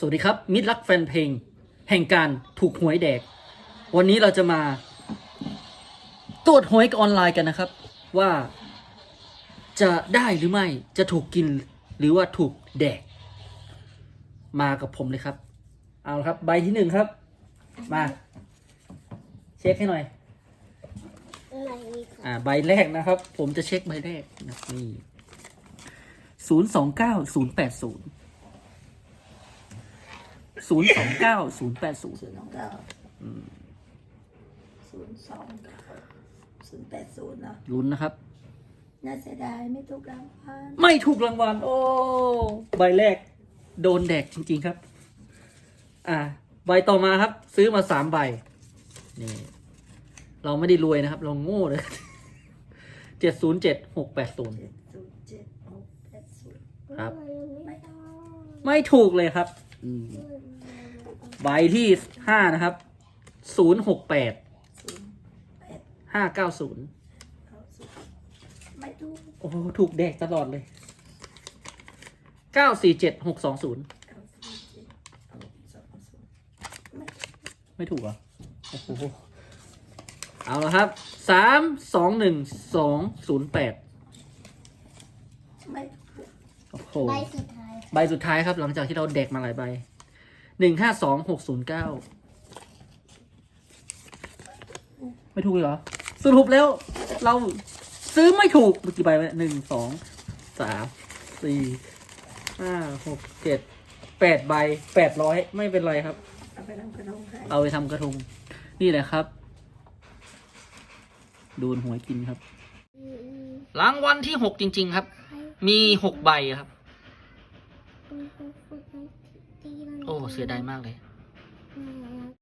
สวัสดีครับ มิตรรักแฟนเพลง แห่งการถูกหวยแดก วันนี้เราจะมาตรวจหวยออนไลน์กันนะครับ ว่าจะได้หรือไม่จะถูกกินหรือว่าถูกแดก มากับผมเลยครับ เอาละครับ ใบที่หนึ่งครับ มา เช็คให้หน่อยอะไรนี่ค่ะอ่า ใบแรกนะครับ ผมจะเช็คใบแรกนะนี่ศูนย์สองเก้าศูนย์แปดศูนย์ ศูนย์สองเก้าศูนย์แปดศูนย์ศูนย์สองเก้าศูนย์สองศูนย์แปดศูนย์เนาะลุ้นนะครับ น่าเสียดายไม่ถูกรางวัลไม่ถูกรางวัลโอ้ใบแรก โดนแดกจริง ๆครับ อ่า ใบต่อมาครับ ซื้อมาสามใบนี่เราไม่ได้รวยนะครับ เราโง่เลยเจ็ดศูนย์เจ็ดหกแปดศูนย์เจ็ดศูนย์เจ็ดหกแปดศูนย์ครับ ไม่ได้ไม่ถูกเลยครับ อืม ใบที่ห้านะครับศูนย์หกแปดศูนย์แปดห้าเก้าศูนย์เก้าศูนย์ไม่ถูกโอ้โหถูกแดกตลอดเลยเก้าสี่เจ็ดหกสองศูนย์เก้าศูนย์เจ็ดหกสองศูนย์ไม่ไม่ถูกเหรอโอ้โหเอาละครับสามสองหนึ่งสองศูนย์แปดไม่ถูกโอ้โหใบสุดท้าย ใบสุดท้ายครับ หลังจากที่เราแดกมาหลายใบ หนึ่งห้าสองหกศูนย์เก้าไม่ถูกเลยเหรอ สรุปแล้ว เราซื้อไม่ถูกเมื่อกี่ใบวะหนึ่งสองสามสี่ห้าหกเจ็ดแปดใบแปดร้อยไม่เป็นไรครับ เอาไปทำกระทงให้เอาไปทำกระทง นี่แหละครับ โดนหวยกินครับอืมรางวัลที่หกจริง ๆ ครับใครมีหกใบครับ คุณครูฝึกให้ตีมัน โอ้เสียดายมากเลย